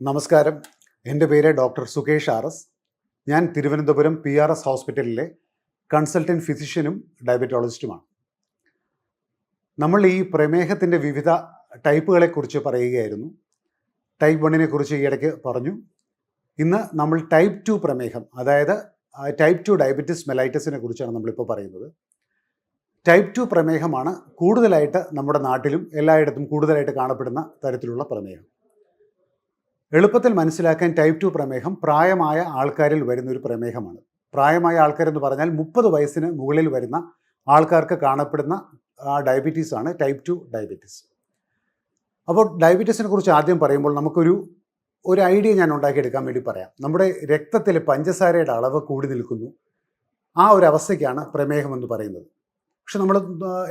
നമസ്കാരം. എന്റെ പേര് ഡോക്ടർ സുകേഷ് ആർ എസ്. ഞാൻ തിരുവനന്തപുരം പി ആർ എസ് ഹോസ്പിറ്റലിലെ കൺസൾട്ടന്റ് ഫിസിഷ്യനും ഡയബറ്റോളജിസ്റ്റുമാണ്. നമ്മൾ ഈ പ്രമേഹത്തിന്റെ വിവിധ ടൈപ്പുകളെക്കുറിച്ച് പറയുകയായിരുന്നു. ടൈപ്പ് വണ്ണിനെ കുറിച്ച് ഈയിടയ്ക്ക് പറഞ്ഞു. ഇന്ന് നമ്മൾ ടൈപ്പ് ടു പ്രമേഹം അതായത് ടൈപ്പ് ടു ഡയബറ്റിസ് മെലൈറ്റസിനെ കുറിച്ചാണ് നമ്മളിപ്പോൾ പറയുന്നത്. ടൈപ്പ് ടു പ്രമേഹമാണ് കൂടുതലായിട്ട് നമ്മുടെ നാട്ടിലും എല്ലായിടത്തും കൂടുതലായിട്ട് കാണപ്പെടുന്ന തരത്തിലുള്ള പ്രമേഹം. എളുപ്പത്തിൽ മനസ്സിലാക്കാൻ ടൈപ്പ് ടു പ്രമേഹം പ്രായമായ ആൾക്കാരിൽ വരുന്ന ഒരു പ്രമേഹമാണ്. പ്രായമായ ആൾക്കാരെന്ന് പറഞ്ഞാൽ മുപ്പത് വയസ്സിന് മുകളിൽ വരുന്ന ആൾക്കാർക്ക് കാണപ്പെടുന്ന ഡയബറ്റീസ് ആണ് ടൈപ്പ് ടു ഡയബറ്റീസ് അപ്പോൾ ഡയബറ്റീസിനെ കുറിച്ച് ആദ്യം പറയുമ്പോൾ നമുക്കൊരു ഒരു ഐഡിയ ഞാൻ ഉണ്ടാക്കിയെടുക്കാൻ വേണ്ടി പറയാം. നമ്മുടെ രക്തത്തിൽ പഞ്ചസാരയുടെ അളവ് കൂടി നിൽക്കുന്നു. ആ ഒരു അവസ്ഥയ്ക്കാണ് പ്രമേഹം എന്ന് പറയുന്നത്. പക്ഷെ നമ്മൾ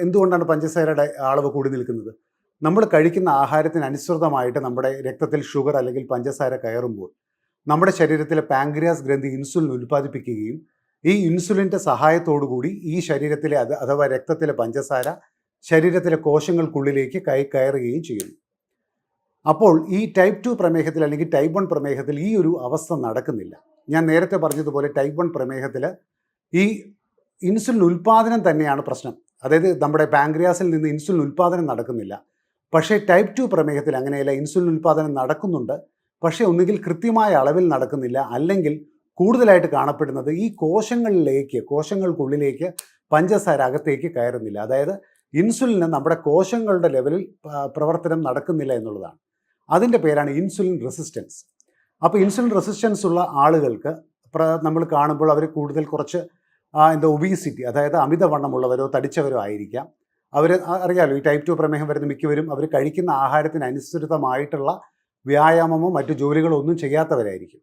എന്തുകൊണ്ടാണ് പഞ്ചസാരയുടെ അളവ് കൂടി നിൽക്കുന്നത്? നമ്മൾ കഴിക്കുന്ന ആഹാരത്തിന് അനുസൃതമായിട്ട് നമ്മുടെ രക്തത്തിൽ ഷുഗർ അല്ലെങ്കിൽ പഞ്ചസാര കയറുമ്പോൾ നമ്മുടെ ശരീരത്തിലെ പാങ്ക്രിയാസ് ഗ്രന്ഥി ഇൻസുലിൻ ഉൽപ്പാദിപ്പിക്കുകയും ഈ ഇൻസുലിന്റെ സഹായത്തോടുകൂടി ഈ ശരീരത്തിലെ അത് അഥവാ രക്തത്തിലെ പഞ്ചസാര ശരീരത്തിലെ കോശങ്ങൾക്കുള്ളിലേക്ക് കൈ കയറുകയും ചെയ്യുന്നു. അപ്പോൾ ഈ ടൈപ്പ് ടു പ്രമേഹത്തിൽ അല്ലെങ്കിൽ ടൈപ്പ് വൺ പ്രമേഹത്തിൽ ഈ ഒരു അവസ്ഥ നടക്കുന്നില്ല. ഞാൻ നേരത്തെ പറഞ്ഞതുപോലെ ടൈപ്പ് വൺ പ്രമേഹത്തിൽ ഈ ഇൻസുലിൻ ഉൽപ്പാദനം തന്നെയാണ് പ്രശ്നം. അതായത് നമ്മുടെ പാങ്ക്രിയാസിൽ നിന്ന് ഇൻസുലിൻ ഉൽപ്പാദനം നടക്കുന്നില്ല. പക്ഷേ ടൈപ്പ് ടു പ്രമേഹത്തിൽ അങ്ങനെയല്ല ഇൻസുലിൻ ഉൽപ്പാദനം നടക്കുന്നുണ്ട്. പക്ഷേ ഒന്നുകിൽ കൃത്യമായ അളവിൽ നടക്കുന്നില്ല അല്ലെങ്കിൽ കൂടുതലായിട്ട് കാണപ്പെടുന്നത് ഈ കോശങ്ങളിലേക്ക് കോശങ്ങൾക്കുള്ളിലേക്ക് പഞ്ചസാര അകത്തേക്ക് കയറുന്നില്ല. അതായത് ഇൻസുലിന് നമ്മുടെ കോശങ്ങളുടെ ലെവലിൽ പ്രവർത്തനം നടക്കുന്നില്ല എന്നുള്ളതാണ്. അതിന്റെ പേരാണ് ഇൻസുലിൻ റെസിസ്റ്റൻസ് അപ്പോൾ ഇൻസുലിൻ റെസിസ്റ്റൻസ് ഉള്ള ആളുകൾക്ക് നമ്മൾ കാണുമ്പോൾ അവർ കൂടുതൽ കുറച്ച് എന്താ ഒബീസിറ്റി അതായത് അമിതവണ്ണമുള്ളവരോ തടിച്ചവരോ ആയിരിക്കാം. അവർ അറിയാലോ ഈ ടൈപ്പ് ടു പ്രമേഹം വരുന്ന മിക്കവരും അവർ കഴിക്കുന്ന ആഹാരത്തിനനുസൃതമായിട്ടുള്ള വ്യായാമമോ മറ്റു ജോലികളോ ഒന്നും ചെയ്യാത്തവരായിരിക്കും.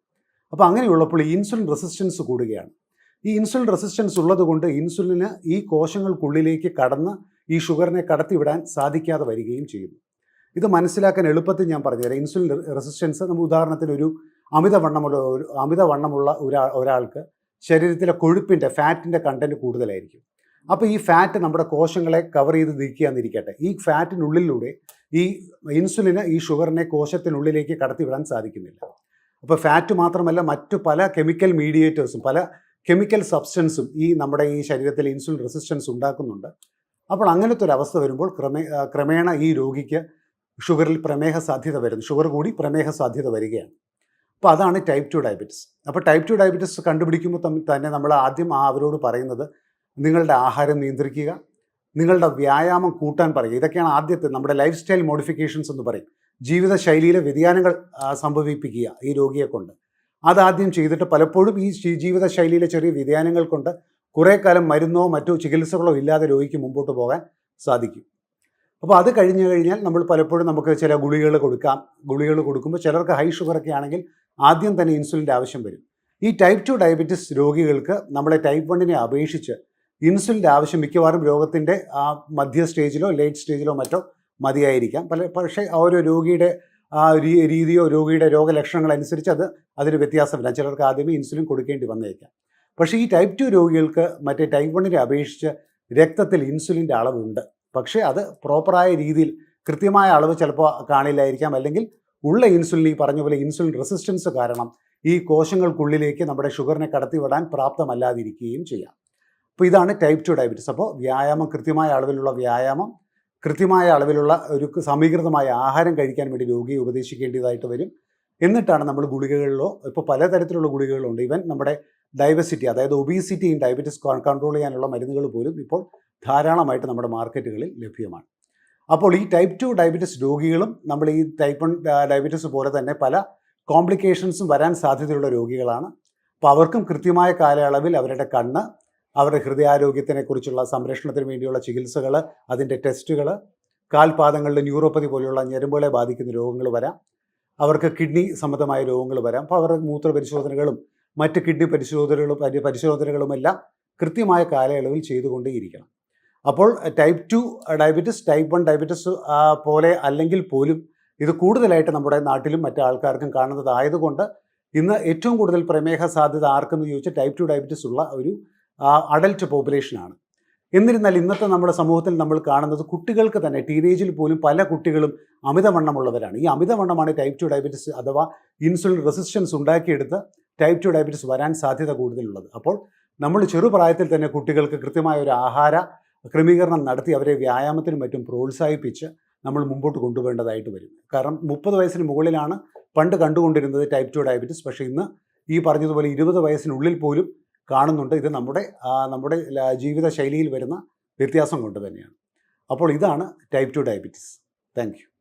അപ്പോൾ അങ്ങനെയുള്ളപ്പോൾ ഈ ഇൻസുലിൻ റെസിസ്റ്റൻസ് കൂടുകയാണ്. ഈ ഇൻസുലിൻ റെസിസ്റ്റൻസ് ഉള്ളതുകൊണ്ട് ഇൻസുലിന് ഈ കോശങ്ങൾക്കുള്ളിലേക്ക് കടന്ന് ഈ ഷുഗറിനെ കടത്തിവിടാൻ സാധിക്കാതെ വരികയും ചെയ്യുന്നു. ഇത് മനസ്സിലാക്കാൻ എളുപ്പത്തിൽ ഞാൻ പറഞ്ഞുതരാം. ഇൻസുലിൻ റെസിസ്റ്റൻസ് നമ്മൾ ഉദാഹരണത്തിന് ഒരു അമിതവണ്ണമുള്ള ഒരു അമിതവണ്ണമുള്ള ഒരാ ഒരാൾക്ക് ശരീരത്തിലെ കൊഴുപ്പിന്റെ ഫാറ്റിന്റെ കണ്ടന്റ് കൂടുതലായിരിക്കും. അപ്പോൾ ഈ ഫാറ്റ് നമ്മുടെ കോശങ്ങളെ കവർ ചെയ്ത് നിൽക്കുകയെന്നിരിക്കട്ടെ ഈ ഫാറ്റിനുള്ളിലൂടെ ഈ ഇൻസുലിന് ഈ ഷുഗറിനെ കോശത്തിനുള്ളിലേക്ക് കടത്തിവിടാൻ സാധിക്കുന്നില്ല. അപ്പോൾ ഫാറ്റ് മാത്രമല്ല മറ്റു പല കെമിക്കൽ മീഡിയേറ്റേഴ്സും പല കെമിക്കൽ സബ്സ്റ്റൻസും ഈ നമ്മുടെ ഈ ശരീരത്തിൽ ഇൻസുലിൻ റെസിസ്റ്റൻസ് ഉണ്ടാക്കുന്നുണ്ട്. അപ്പോൾ അങ്ങനത്തെ ഒരു അവസ്ഥ വരുമ്പോൾ ക്രമേ ക്രമേണ ഈ രോഗിക്ക് ഷുഗറിൽ പ്രമേഹ സാധ്യത വരുന്നു. ഷുഗർ കൂടി പ്രമേഹ സാധ്യത വരികയാണ്. അപ്പോൾ അതാണ് ടൈപ്പ് ടു ഡയബറ്റിസ് അപ്പോൾ ടൈപ്പ് ടു ഡയബറ്റിസ് കണ്ടുപിടിക്കുമ്പോൾ തന്നെ നമ്മൾ ആദ്യം അവരോട് പറയുന്നത് നിങ്ങളുടെ ആഹാരം നിയന്ത്രിക്കുക നിങ്ങളുടെ വ്യായാമം കൂട്ടാൻ പറയുക. ഇതൊക്കെയാണ് ആദ്യത്തെ നമ്മുടെ ലൈഫ് സ്റ്റൈൽ മോഡിഫിക്കേഷൻസ് എന്ന് പറയും. ജീവിതശൈലിയിലെ വ്യതിയാനങ്ങൾ സംഭവിപ്പിക്കുക ഈ രോഗിയെ കൊണ്ട്. അതാദ്യം ചെയ്തിട്ട് പലപ്പോഴും ഈ ജീവിതശൈലിയിലെ ചെറിയ വ്യതിയാനങ്ങൾ കൊണ്ട് കുറേ കാലം മരുന്നോ മറ്റോ ചികിത്സകളോ ഇല്ലാതെ രോഗിക്ക് മുമ്പോട്ട് പോകാൻ സാധിക്കും. അപ്പോൾ അത് കഴിഞ്ഞു കഴിഞ്ഞാൽ നമ്മൾ പലപ്പോഴും നമുക്ക് ചില ഗുളികകൾ കൊടുക്കാം. ഗുളികൾ കൊടുക്കുമ്പോൾ ചിലർക്ക് ഹൈ ഷുഗറൊക്കെ ആണെങ്കിൽ ആദ്യം തന്നെ ഇൻസുലിന്റെ ആവശ്യം വരും. ഈ ടൈപ്പ് ടു ഡയബറ്റിസ് രോഗികൾക്ക് നമ്മളെ ടൈപ്പ് വണ്ണിനെ അപേക്ഷിച്ച് ഇൻസുലിന്റെ ആവശ്യം മിക്കവാറും രോഗത്തിന്റെ ആ മധ്യ സ്റ്റേജിലോ ലേറ്റ് സ്റ്റേജിലോ മറ്റോ മതിയായിരിക്കാം. പല പക്ഷേ ഓരോ രോഗിയുടെ ആ രീതിയോ രോഗിയുടെ രോഗലക്ഷണങ്ങൾ അനുസരിച്ച് അത് അതിന് വ്യത്യാസം വരാം ചിലർക്ക് ആദ്യമേ ഇൻസുലിൻ കൊടുക്കേണ്ടി വന്നേക്കാം. പക്ഷേ ഈ ടൈപ്പ് ടു രോഗികൾക്ക് മറ്റേ ടൈപ്പ് വണ്ണിനെ അപേക്ഷിച്ച് രക്തത്തിൽ ഇൻസുലിന്റെ അളവുണ്ട്. പക്ഷേ അത് പ്രോപ്പറായ രീതിയിൽ കൃത്യമായ അളവ് ചിലപ്പോൾ കാണില്ലായിരിക്കാം. അല്ലെങ്കിൽ ഉള്ള ഇൻസുലിൻ ഈ പറഞ്ഞ പോലെ ഇൻസുലിൻ റെസിസ്റ്റൻസ് കാരണം ഈ കോശങ്ങൾക്കുള്ളിലേക്ക് നമ്മുടെ ഷുഗറിനെ കടത്തിവിടാൻ പ്രാപ്തമല്ലാതിരിക്കുകയും ചെയ്യാം. അപ്പോൾ ഇതാണ് ടൈപ്പ് ടു ഡയബറ്റീസ് അപ്പോൾ വ്യായാമം കൃത്യമായ അളവിലുള്ള വ്യായാമം കൃത്യമായ അളവിലുള്ള ഒരു സമീകൃതമായ ആഹാരം കഴിക്കാൻ വേണ്ടി രോഗിയെ ഉപദേശിക്കേണ്ടതായിട്ട് വരും. എന്നിട്ടാണ് നമ്മൾ ഗുളികകളിലോ ഇപ്പോൾ പലതരത്തിലുള്ള ഗുളികകളുണ്ട്. ഈവൻ നമ്മുടെ ഡയബസിറ്റി അതായത് ഒബീസിറ്റിയും ഡയബറ്റീസ് കൺട്രോൾ ചെയ്യാനുള്ള മരുന്നുകൾ പോലും ഇപ്പോൾ ധാരാളമായിട്ട് നമ്മുടെ മാർക്കറ്റുകളിൽ ലഭ്യമാണ്. അപ്പോൾ ഈ ടൈപ്പ് ടു ഡയബറ്റീസ് രോഗികളും നമ്മൾ ഈ ടൈപ്പ് വൺ ഡയബറ്റീസ് പോലെ തന്നെ പല കോംപ്ലിക്കേഷൻസും വരാൻ സാധ്യതയുള്ള രോഗികളാണ്. അപ്പോൾ അവർക്കും കൃത്യമായ കാലയളവിൽ അവരുടെ കണ്ണ് അവരുടെ ഹൃദയാരോഗ്യത്തിനെക്കുറിച്ചുള്ള സംരക്ഷണത്തിന് വേണ്ടിയുള്ള ചികിത്സകൾ അതിന്റെ ടെസ്റ്റുകൾ കാൽപാദങ്ങളിൽ ന്യൂറോപ്പതി പോലെയുള്ള ഞരമ്പുകളെ ബാധിക്കുന്ന രോഗങ്ങൾ വരാം. അവർക്ക് കിഡ്നി സംബന്ധമായ രോഗങ്ങൾ വരാം. അപ്പോൾ അവരുടെ മൂത്ര പരിശോധനകളും മറ്റ് കിഡ്നി പരിശോധനകളും പരിശോധനകളുമെല്ലാം കൃത്യമായ കാലയളവിൽ ചെയ്തുകൊണ്ടേയിരിക്കണം. അപ്പോൾ type two diabetes type one diabetes പോലെ അല്ലെങ്കിൽ പോലും ഇത് കൂടുതലായിട്ട് നമ്മുടെ നാട്ടിലും മറ്റു ആൾക്കാർക്കും കാണുന്നതായതുകൊണ്ട് ഇന്ന് ഏറ്റവും കൂടുതൽ പ്രമേഹ സാധ്യത ആർക്കെന്ന് ചോദിച്ചാൽ ടൈപ്പ് ടു ഡയബറ്റിസ് ഉള്ള ഒരു അഡൽട്ട് പോപ്പുലേഷനാണ്. എന്നിരുന്നാൽ ഇന്നത്തെ നമ്മുടെ സമൂഹത്തിൽ നമ്മൾ കാണുന്നത് കുട്ടികൾക്ക് തന്നെ ടീനേജിൽ പോലും പല കുട്ടികളും അമിതവണ്ണമുള്ളവരാണ്. ഈ അമിതവണ്ണമാണ് ടൈപ്പ് ടു ഡയബറ്റിസ് അഥവാ ഇൻസുലിൻ റെസിസ്റ്റൻസ് ഉണ്ടാക്കിയെടുത്ത് ടൈപ്പ് ടു ഡയബറ്റിസ് വരാൻ സാധ്യത കൂടുതലുള്ളത്. അപ്പോൾ നമ്മൾ ചെറുപ്രായത്തിൽ തന്നെ കുട്ടികൾക്ക് കൃത്യമായ ഒരു ആഹാര ക്രമീകരണം നടത്തി അവരെ വ്യായാമത്തിനും മറ്റും പ്രോത്സാഹിപ്പിച്ച് നമ്മൾ മുമ്പോട്ട് കൊണ്ടുപോകേണ്ടതായിട്ട് വരും. കാരണം മുപ്പത് വയസ്സിന് മുകളിലാണ് പണ്ട് കണ്ടുകൊണ്ടിരുന്നത് ടൈപ്പ് ടു ഡയബറ്റിസ്. പക്ഷേ ഇന്ന് ഈ പറഞ്ഞതുപോലെ ഇരുപത് വയസ്സിനുള്ളിൽ പോലും കാണുന്നുണ്ട്. ഇത് നമ്മുടെ നമ്മുടെ ജീവിത ശൈലിയിൽ വരുന്ന വ്യത്യാസം കൊണ്ട് തന്നെയാണ്. അപ്പോൾ ഇതാണ് ടൈപ്പ് ടു ഡയബറ്റീസ്. താങ്ക്